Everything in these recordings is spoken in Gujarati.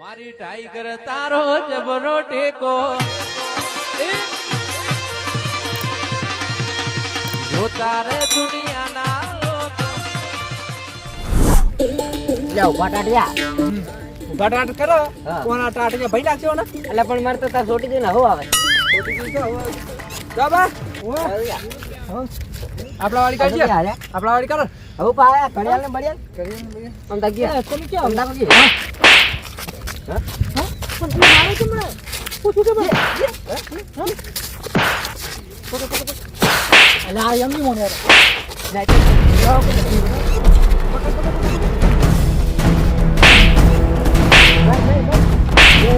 મારી ટાઈગર તારો જબરો ટેકો. જો તારે દુનિયાના લોકો બટાટિયા બટાટ કરો. હા. કોના ટાટિયા ભાઈ નાખ્યો ને? એટલે પણ મારે તો તાર છોટી દે ને હું આવે. જા બા. આપણા વાળી કાઢજે. આપણા વાળી કરો. હવે પાયા ઘડિયાળ ને બડિયાળ અમદાવાદ તમે ક્યાં? તાકી અલા આ એમની મોને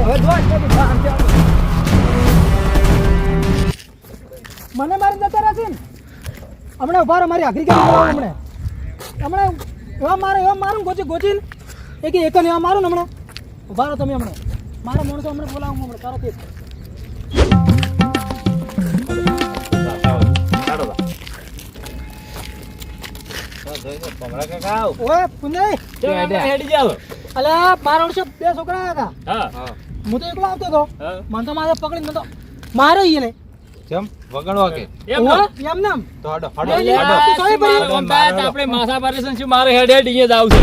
હવે જો આમ જાઓ. મને મારી જતા રહેશે ને? હમણાં ઊભા મારી આખરી કેમ હમણાં. હમણાં એવા મારે, એવા મારું ગોચી ગોચીને એક એક એવા મારું ને હમણાં. ઊભા રહો તમે હમણાં. મારા માણસો હમણાં બોલાવું હમણાં તારો તે બે છોકરા હતા. હું. તો એકલો આવતો હતો. મને તો મારે પકડીને તો મારે ઈ ને કેમ વગણવા કે. એમ એમ નામ તો હડો હડો હડો. આપણે માથા પાડે. છે મારે હેડ હેડ ઈએ જ આવશે.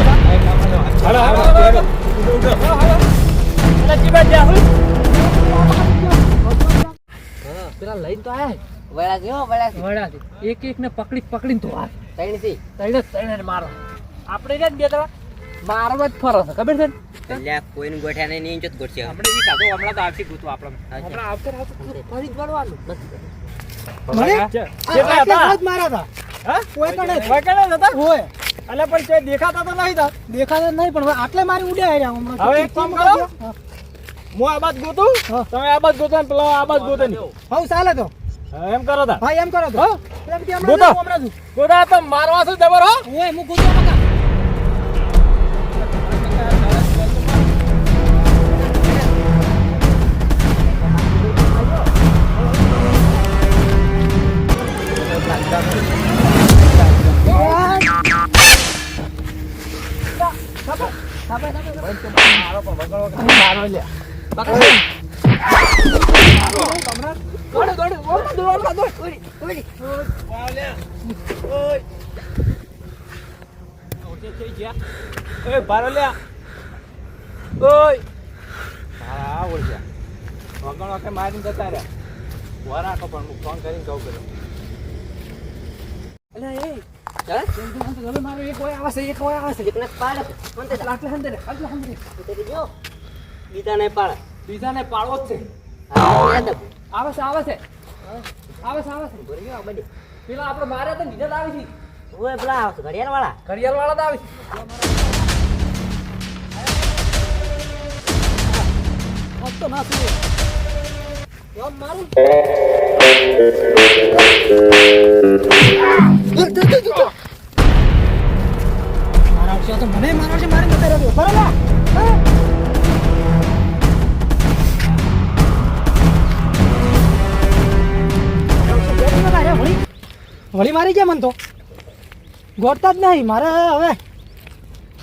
હડો હડો, હડો. પેલા લઈને બે જ ગોઠ્યા નહીં નીચે જ આપણે ઈ કાઢો હમણાં તો આવશે દેખાતા તો નહીં દેખાતા નહીં પણ આટલે મારી ઉડ્યા હમણાં હવે. હા. હું આ બાદ ગોતું તમે આ બાદ ગોતો ને પેલો આ બાદ ગોતો. હવ ચાલે તો એમ કરો તા હા એમ કરો તો હા? ગોતો. ગોતા તો મારવા છે જબર હો ઓય હું ગોતો મકા મારો દોડ મારીને જતા રહ્યા ઊભા પણ હું ફોન કરીને કહું કર્યો હવે મારો એક હોય આવે છે. એક હોય આવે છે એકને પાડે આટલે હંદે આટલે હંદે તે જો બીજા ને પાડે. બીજાને પાડવો જ છે. આવે છે આવે છે. આવે છે આવે છે. ભરી ગયો બધી પેલા આપણે મારે તો નીચે આવી છે. ઓય પેલા ઘડિયાળ વાળા ઘડિયાળ વાળા તો આવી છે. તો ના સુવે. મારું. મારા તો મને મારા મારી નથી રહ્યો બરાબર? વળી મારી ગયા મન તો. ગોળતા જ નહીં મારે હવે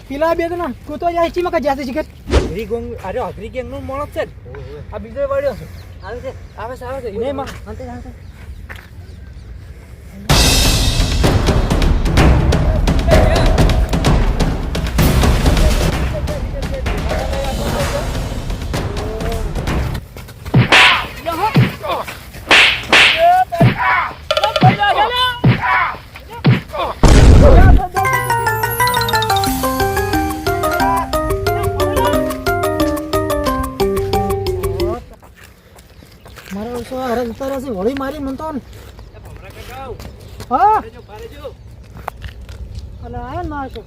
પેલા બે તો ના તું તો જાય ચીમાં જ્યાં કે હરી ગોંગ અરે હરી ગેંગનું માણસ છે આ બીજો વાળ્યો છે. આવે છે આવે છે આવે છે. નહીં માં હા. અલે આયા ને મારશો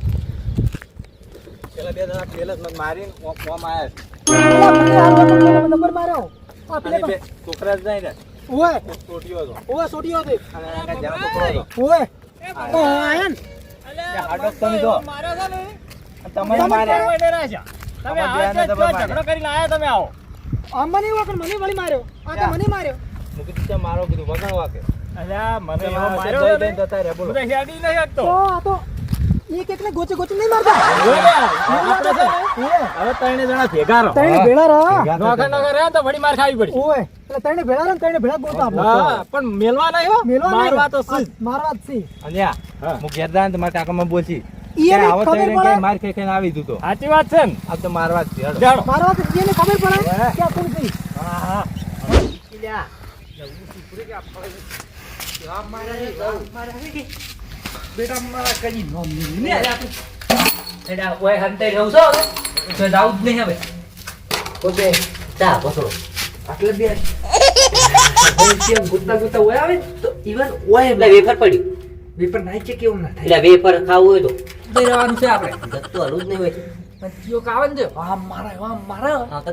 પેલા બે જણા પેલા મને મારીને ઓમ ઓમ આયા નંબર માર્યો આ અને છોકરા જ નહીં ને ઓય. એક હતો. ઓય સોટીયો તે અને જરા છોકરો હતો. ઓય. આયા ને. હાડો તમે જો. માર્યો છે ને. તમને માર્યા. તમે અમારે આવો બેને છો, દબાણ જો ઝઘડો કરીને આયા તમે આવો. આમ મને મને વળી માર્યો. આ તો મને માર્યો. હું મારો. કીધું વગણવા કે. અલ્યા મને એવો માર્યો ને. જઈને બોલો. તો હેડી નહીં શકતો તો આ તો એક એકને ગોચી ગોચી નહીં મારતા. આપણે છે ને, હવે ત્રણે જણા ભેગા રહો. ત્રણે ભેળા રહા. ભેગા નોકર રહ્યા તો વળી માર ખાવી પડી ઓય એટલે ત્રણે ભેળા રહે ત્રણે ભેળા ગોતા હા, પણ મેલવા નહીં હો. મેલવા. મારવા તો. આ મારવા જ છે અને હું. ઘેર જાય ને તો મારા કાકામાં ખબર પડે. કે મારા છે ને આ આ છે હા, હા. એડા ઓય હંતાઈ રહું છો જ નહીં હવે ઓકે ચા પકડો આવે તો ઈવન ઓય એટલે વેફર પડ્યું વેપર નાઈ છે કેવું ના વેફર ખાવું હોય તો દેવાનું છે આપણે તો હલવું જ નહીં હોય થાય કાવે ને આમ મારા આમ મારા હા તો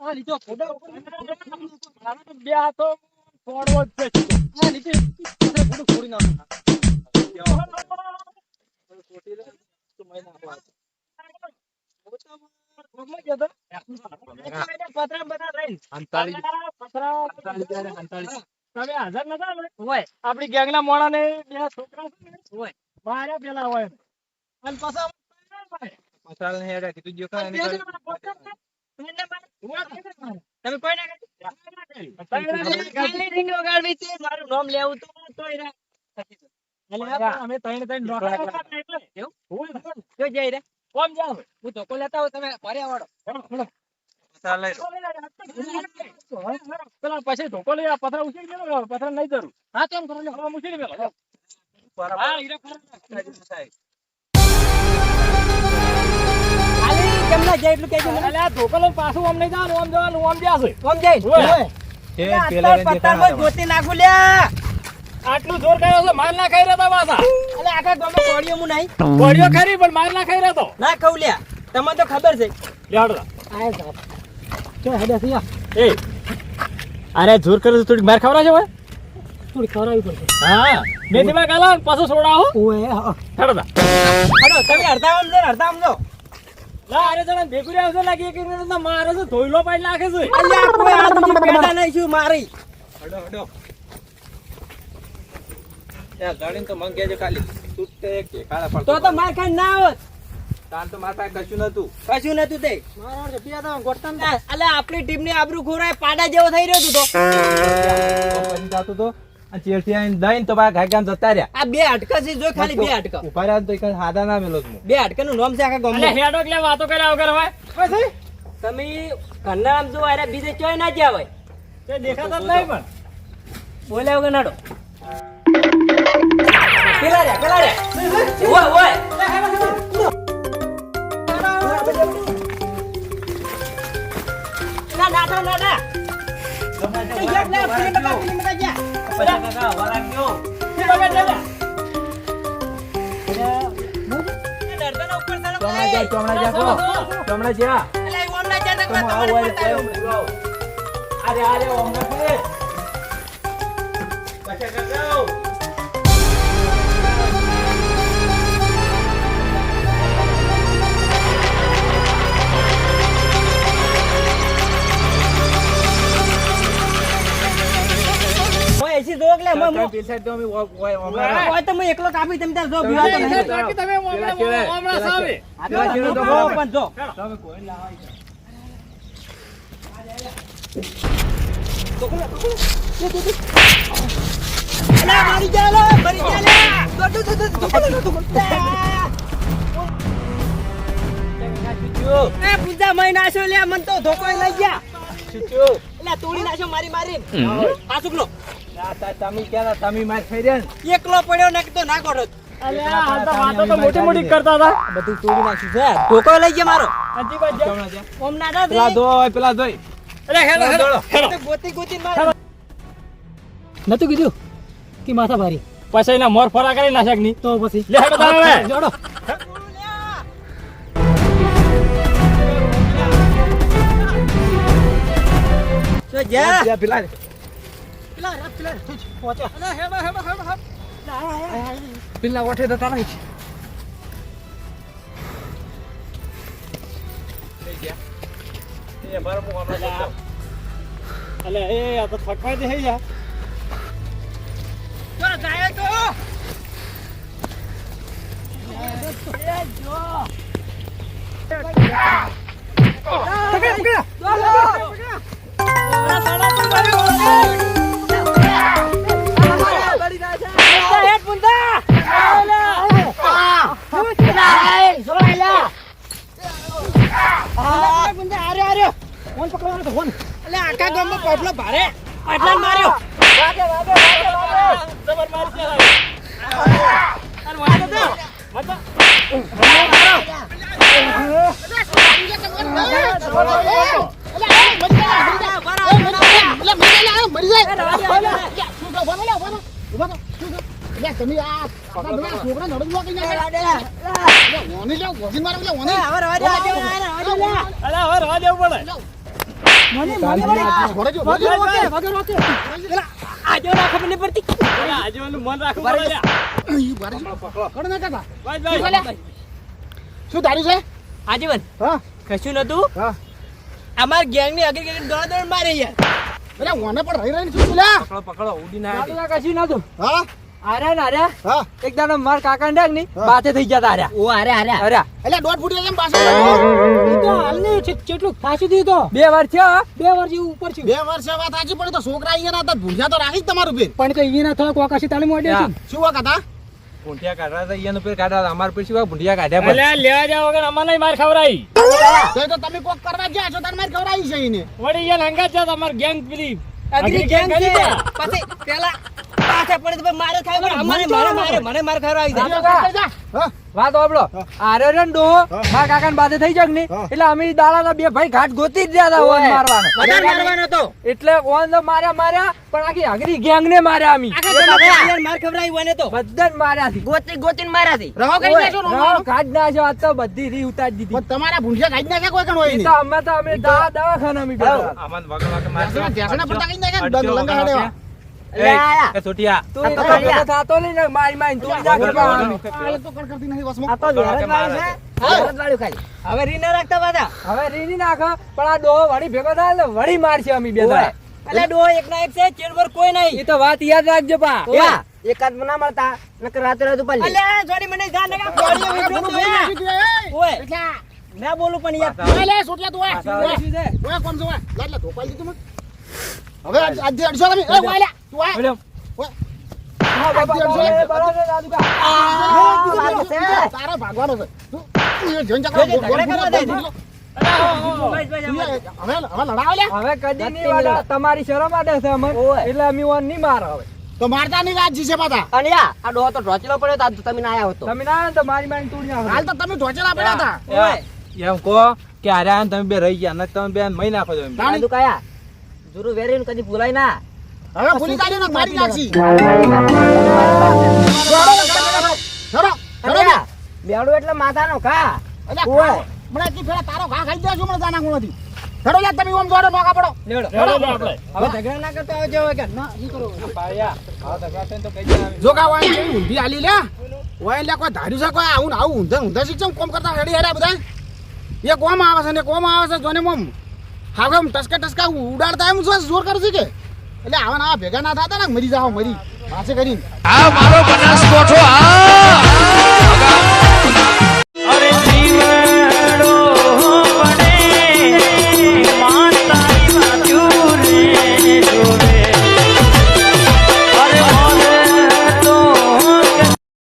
આ લીધો. ફોટો બે હાથો ફોડવો જ છે. આ નીચે ફોટો ફોડી નાખો તમે હાજર નતા ને ગેંગના મોણા ને બે છોકરા છે ને પેલા હોય. અને પાછા મસાલ ને હેડા કીધું જો કાંઈ તમે કોઈ ના અમે ત્રણ ત્રણ નોકરા કરતા જો જઈ રે. કોમ જાવ હું ધોકો લેતા હોય તમે ભર્યા વાળો. પેલા પછી ધોકો લઈ પથરા ઉછળી ગયો પથરા નહીં જરૂર હા કેમ કરો લે હવે ઉછળી ના જાય એટલું. અલે આ ધોકો લઈને પાછું આમ નહીં જવાનું આમ જવાનું આમ જશે ઓય એ પેલા રેંજે કાં આવ્યો? આટલું જોર કર્યો છે માર ના ખાઈ રહેતા પાછા. ગોળીઓ ખરી પણ માર ના ખાઈ રહ્યો ના કૌલ્યા તમને તો ખબર છે. લેડો આય સાહેબ કે હેડે સિયા. એ. અરે જોર કરે તો થોડી માર ખવડાવજો હોય થોડી ખવડાવવી પડશે. હા. મેં દિમાગ આલા પાછું છોડાવો ઓય હડો હેડો તા હડો તમે અડધા આમ જો અડધા આમ જો. લા અરે ભેગું રહ્યો છે લાગે એક એક તો મારે છે ધોઈલો પાડી નાખે છે. અલ્યા કોઈ આ પેડા નહીં શું મારી. હડો, હડો. ત્યાં ગણીને તો મને કહેજો ખાલી. તૂટતે કે કાળા પડતો તો તો માર ખાઈ ના આવત તાર તો મારા પાસે કશું નતું કશું નતું તે. મારા પિયા તા અલ્યા આપણી ટીમની આબરૂ ખોરાય પાડા જેવો થઈ રહ્યો તું તો. આવીને દઈને તો ઘાય ગામ જતા રહ્યા. આ બે હટકા છે જો ખાલી બે હટકા ઊભા રહ્યા ને તો એક હાદા ના મેલો હું. બે હટકા નું નામ છે આખા અલે ગામમાં હેડો એટલે વાતો કર્યા વગર હોય પછી તમે ઘરના આમ જો અરે બીજે ચોય ના જ્યાં હોય. તે દેખાતા જ નહીં પણ. બોલ્યા વગર નાડો. પેલા રે પેલા રે ઓય ઓય ના ના ના ના ના. અરે અરે ઓમ નથી પાછા કાકા. ઓય એસી જોક લે મો તમે પેલી side તો અમે ઓય. તો હું એકલો કાપી તમે ત્યાં જો બીવા તો નહીં. બાકી તમે પેલા ઓમણા- સાવે આ તો જો બરાબર. પણ જો. તમે કોઈ લાવા ઈ જાઓ. અલા મારી જા લે મરી જા લે. દોડો દોડો દોડો એ પૂજા મહી નાખ્યો લે મન તો ધોકો લઈ ગયા. તોડી નાખ્યો મારી મારી આ સુકલો એકલો પડ્યો ને તો ના કરો. મોટી મોટી કરતા હતા. બધું તોડી નાખ્યું છે. લઈ ગયા મારો. પેલા ધોય, પેલા ધોય. નતું કીધું કે માથા ભારી? પછી એના મોર ફરા કરી નાખ્યા નહીં? તો પછી. લે. જોડો તો જા પેલા- પેલા પેલા રે, પેલા રે, ઠીક, પહોંચ્યા. પેલા ઓઠે જતા નહીં એ મારો મું હમણાં જતો. અલે એ આ તો દે યાર જો જાય તો ફોન પકડવાનો તો ફોન એટલે આખા ગામમાં પોપલો ભારે પાટલાને માર્યો જબર મારશે હવે. વાગે વાંધો તો. વાંધો. અરે હવે રવા દેવું પડે મને મને વગર ઓકે વગર ઓકે આજે ના ખબર નહીં પડતી અરે આજે ઓલું મન રાખવું પડે લ્યા. કડ ના કાકા. ભાઈ, ભાઈ. શું તારી છે? આજીવન હા. કશું નતું? હા. અમાર ગેંગની અગર ગેંગ દોડ દોડ મારે યાર એટલે ઓને પણ રહી રહીને શું બોલ્યા પકડો પકડો ઉડી ના કશું નતું. હા? આર્યા ને આર્યા હા. એક માર કાકા ને ની. બાતે થઈ ગયા તાર્યા ઓ અરે અરે એટલે દોઢ ફૂટ એમ પાછળ ઈ તો હાલની કેટલું ખાસું દીધું બે વાર થયા બે વાર જેવું ઉપર છે બે વર્ષે વાત સાચી પડી તો છોકરા અહીંયા હતા ભૂંજા તો રાખી જ તમારું પેર પણ તો અહીંયા થોડાક વાકાશી તાલીમ મળે છે ને. શું વાત હતા? ભૂંડિયા કાઢવા હતા અહીંયાનું પેર કાઢવા અમાર પેર સિવાય ભૂંડિયા કાઢ્યા પણ. અલ્યા લેવા જાવ વગર અમારે માર ખવડાવી. તો તમે કોક કરવા ગયા છો તાર માર ખવડાવી છે એને વળી યાર હંગાત છે તમાર ગેંગ પેલી. અગરી ગેંગ છે. પછી પેલા પાછા પડે તો મારે ખાય પણ અમારે મારે મારે મને માર ખવડાવી દે જા, જા, જા. હા વાત હોભળો આર્યો રે ને મારા કાકા ને બાતે થઈ જગ ને એટલે અમે દાડા બે ભાઈ ઘાટ ગોતી જ રહ્યા ઓન મારવાનો વધારે મારવાનો તો એટલે ઓન તો માર્યા માર્યા પણ આખી આગરી ગેંગ ને માર્યા અમે માર ખવડાવી વને તો બધા માર્યા થી ગોતી ગોતીને માર્યા થી રહો કરી દેશો ને ઘાટ ના છે આજ તો બધી રી ઉતારી દીધી પણ તમારા ભૂંજા કાઢી નાખ્યા કોઈ કણ હોય તો અમે તો અમે દવા દવાખાના અમે બેઠા હતા. વગર વગર. ધ્યાસણા- ધ્યાસણા પડતા કાઢી નાખ્યા અડચો લંગા વગર હાડેવા. વાગે. એ, એ છોટિયા. તું એ તો ભેગો થાતો નહીં ને મારી મારી તું જા કરવા તો કણ કરતી નથી વસમાં. આ તો વેરત છે. વેરત ખાલી હવે રી ના રાખતા પાછા. હવે રી ની નાખો પણ આ ડોહો વળી ભેગો થાય એટલે વળી મારશે અમે બે દાડા. એટલે ડો એક ના એક છે ચેડ પર કોઈ નહીં. એ તો વાત યાદ રાખજો પા. એકાદ ના મળતા નકર રાતે રાતે પાલી અલ્યા જોડી મને ગા નગા ઓય. ના બોલું પણ યાર ઓય લે, તું આ. ઓય. કોમ જો લા લા લે, લે, ધોપાઈ દીધું મને. હવે આજ- આજે અડશો તમે. એ, તું. તારે ભાગવાનો છે. તું જોઈને તમારી શરમ માટે છે અમર. એટલે અમે ઓન નહીં મારો હવે. તો મારતા નહીં રાત જીસે પાતા અને યા આ ડો તો ઢોચલો પડ્યો તો તમે ના આયા હતો તમે ના તો મારી મારી તૂટી નાખો હાલ તો તમે ઢોચેલા પડ્યા હતા. ઓય. એમ કહો કે અરે આ તમે બે રહી ગયા ને તમે બે મહી નાખો છો એમ. દાદુ કાયા જુરુ વેરીને કદી ભૂલાય ના. હવે ભૂલી કાઢી ને મારી ચડો અને યા બેડું એટલે માથાનો ખા ઓય. મને કી ફેરા તારો ઘા ખાઈ જાય મને જાના ગુણથી ચડો લે તમે ઓમ દોડો નોકા પડો. લેડો આપણે. હવે ઝઘડા ના કરતો આવજો હવે કે ના ઈ કરો પાયા. આવા ઝઘડા થઈને તો કઈ જાય જોગા વાય જેવી ઊંધી આલી લે. વાય લે કોઈ ધાર્યું છે કોઈ આવું આવું ઊંધા ઊંધા શીખમ કોમ કરતા રેડી હેડ્યા બધા એ કોમ આવે છે ને કોમ આવે છે જોને મોમ હા કેમ ટસકા ટસકા ઉડાડતા એમ શું જોર કરે છે કે? એટલે આવા ના ભેગા ના થતા ને, મરી જાવ મરી. પાસે કરીને. આ મારો બનાસકોઠો આ